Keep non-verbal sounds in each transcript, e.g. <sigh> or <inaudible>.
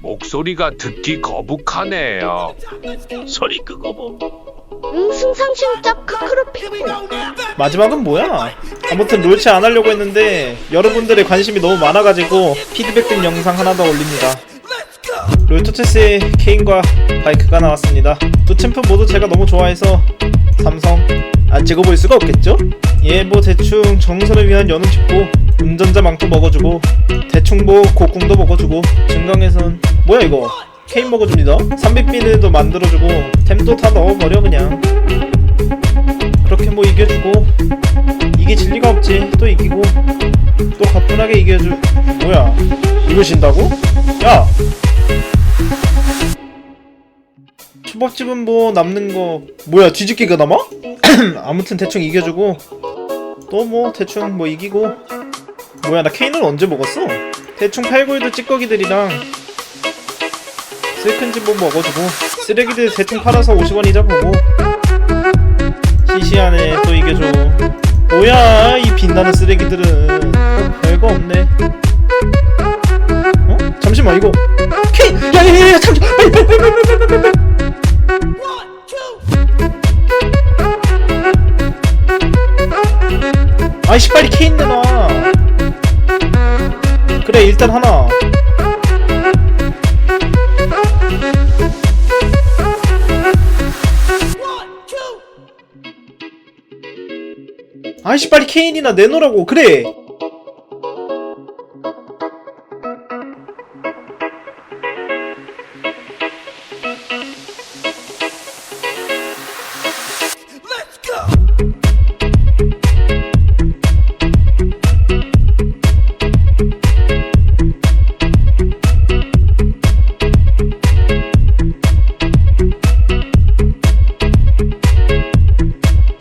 목소리가 듣기 거북하네요. 소리 끄고 뭐 응 승상심짝 크크르피고 마지막은 뭐야? 아무튼 롤치 안 하려고 했는데 여러분들의 관심이 너무 많아가지고 피드백된 영상 하나 더 올립니다. 롤토체스의 케인과 바이크가 나왔습니다. 두 챔프 모두 제가 너무 좋아해서 삼성 안 찍어볼 수가 없겠죠? 얘뭐 대충 정선을 위한 연운 찍고 운전자 망토 먹어주고 대충 뭐 곡궁도 먹어주고 증강에선 뭐야 이거 케인 먹어줍니다. 삼비비늘도 만들어주고 템도 다 넣어버려 그냥 그렇게 뭐 이겨주고 이게 진리가 없지 또 이기고 또 가뿐하게 이겨주 뭐야 이러신다고? 야 초밥집은 뭐 남는 거 뭐야 뒤집기가 남아? <clears throat> 아무튼 대충 이겨주고 또 뭐 대충 뭐 이기고 뭐야 나 케인은 언제 먹었어? 대충 8골드 찌꺼기들이랑 슬큰집 뭐 먹어주고 쓰레기들 대충 팔아서 50원 이자 보고. 시시하네 또 이겨줘 뭐야 이 빛나는 쓰레기들은. 별거 없네. 어? 잠시만 이거. 케인 야야야야 잠시만 아이씨 빨리 케인 내놔. 그래 일단 하나 아이씨 빨리 케인이나 내놓으라고. 그래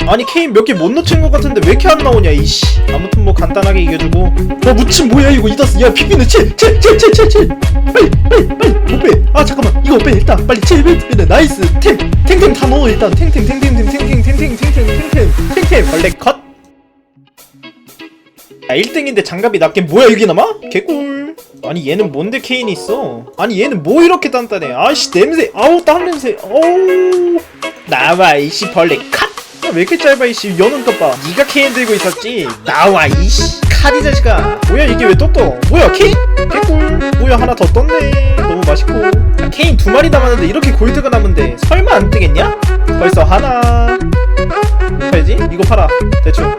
아니 케인 몇 개 못 놓친 것 같은데 왜 이렇게 안 나오냐 이씨 아무튼 뭐 간단하게 이겨주고 어 무침 뭐야 이거 이다스 야 피피는 칠칠칠칠칠칠 빨리 빨리 빨리 오빼 아 잠깐만 이거 오빼 일단 빨리 칠빼빼 나이스 템 탱탱 다 넣어 일단 탱탱 탱탱 탱탱 탱탱 탱탱 탱탱 탱탱 벌레 컷 야, 1등인데 장갑이 낮게 뭐야 여기 남아? 개꿀 아니 얘는 뭔데 케인이 있어 아니 얘는 뭐 이렇게 단단해 아씨 냄새 아우 땀 냄새 어우 나와 이씨 벌레 컷 야, 왜 이렇게 짧아 이씨. 여는 것봐. 니가 케인 들고 있었지. 나와 이씨. 카디 자식아. 뭐야 이게 왜또 떠? 뭐야 케인? 개꿀. 뭐야 하나 더 떴네. 너무 맛있고. 야, 케인 두 마리 남았는데 이렇게 골드가 남은데 설마 안 뜨겠냐? 벌써 하나. 뭐 팔지? 이거 팔아. 대충.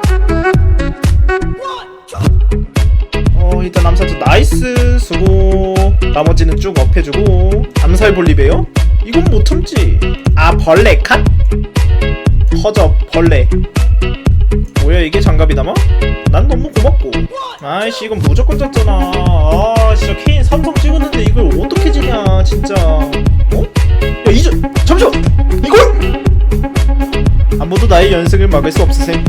어 일단 암살도 나이스. 수고. 나머지는 쭉 업해주고. 암살 볼리베요? 이건 못 참지. 아 벌레 컷? 허접 벌레. 뭐야 이게 장갑이 남아? 난 너무 고맙고. 아이씨 이건 무조건 졌잖아. 아 진짜 케인 삼성 찍었는데 이걸 어떻게 지냐 진짜. 어? 야 이제 잠시만! 이걸? 아무도 나의 연승을 막을 수 없으셈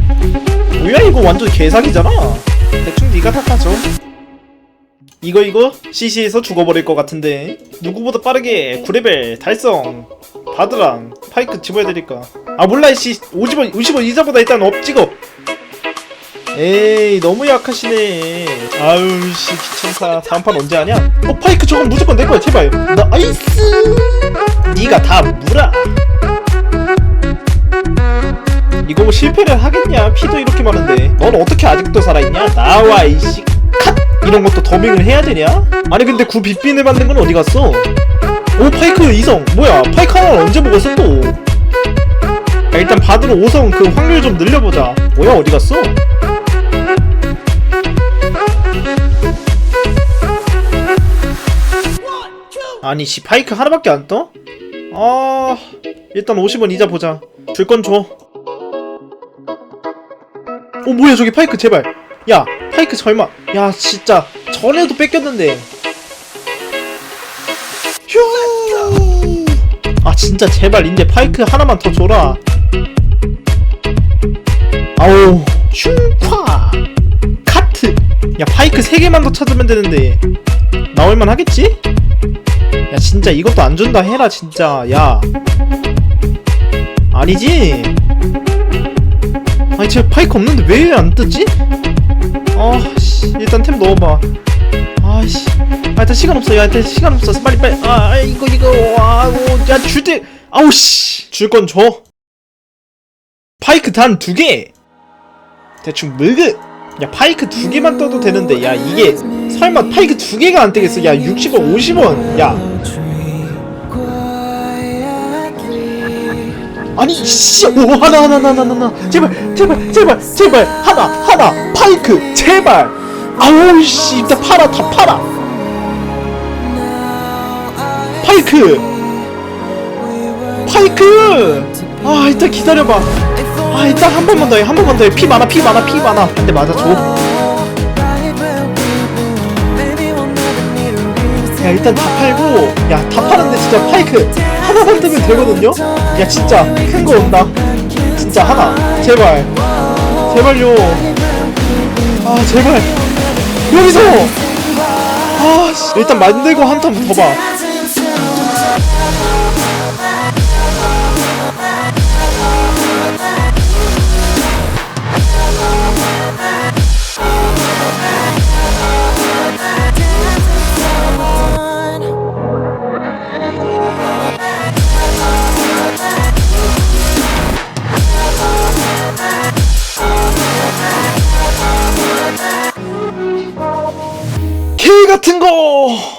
뭐야 이거 완전 개사기잖아. 대충 네가 탓하죠 이거 이거 CC에서 죽어버릴 것 같은데. 누구보다 빠르게 9레벨 달성 바드랑 파이크 집어야 되니까 아 몰라 씨. 50원 50원 이자보다 일단 업 찍어. 에이 너무 약하시네. 아유 씨 귀찮다. 다음판 언제 하냐? 어 파이크 저건 무조건 내 거야 제발. 나이스. 니가 다 물어. 이거 뭐 실패를 하겠냐? 피도 이렇게 많은데. 넌 어떻게 아직도 살아있냐? 나와 이씨. 컷 이런 것도 더빙을 해야 되냐? 아니 근데 구 빗빈을 만든 건 어디 갔어? 오 파이크 이성. 뭐야? 파이크 하나를 언제 먹었어 또? 야, 일단 받으러 5성 그 확률 좀 늘려보자 뭐야 어디 갔어 아니 씨 파이크 하나밖에 안 떠? 아 일단 50원 이자 보자 줄 건 줘. 어 뭐야 저기 파이크 제발. 야 파이크 설마. 야 진짜 전에도 뺏겼는데. 휴. 아 진짜 제발 이제 파이크 하나만 더 줘라. 아우 슝ኳ 카트. 야 파이크 세 개만 더 찾으면 되는데. 나올만 하겠지? 야 진짜 이것도 안 준다 해라 진짜. 야. 아니지? 아니 쟤 파이크 없는데 왜 안 뜨지? 아씨. 일단 템 넣어봐. 아씨. 일단 시간 없어. 야 일단 시간 없어. 빨리 빨리. 아 아, 이거 이거. 아야 줄때. 아우 씨줄 건 줘. 파이크 단 두개 대충 물그! 야 파이크 두 개만 떠도 되는데 야 이게 설마 파이크 두 개가 안 되겠어? 야 60원 50원 야. 아니 씨오 하나 하나 하나 하나 하나. 제발 제발 제발 제발. 하나 하나. 파이크 제발. 아우 씨 일단 팔아 다 팔아. 파이크! 파이크! 아 일단 기다려봐 아 일단 한 번만 더해한 번만 더해. 피 많아 피 많아 피 많아. 근데 맞아줘. 야 일단 다 팔고 야 다 파는데 진짜. 파이크 하나만 뜨면 되거든요? 야 진짜 큰 거 온다 진짜 하나. 제발. 제발요. 아 제발. 여기서! 아 씨. 일단 만들고 한턴 더봐 개 같은 거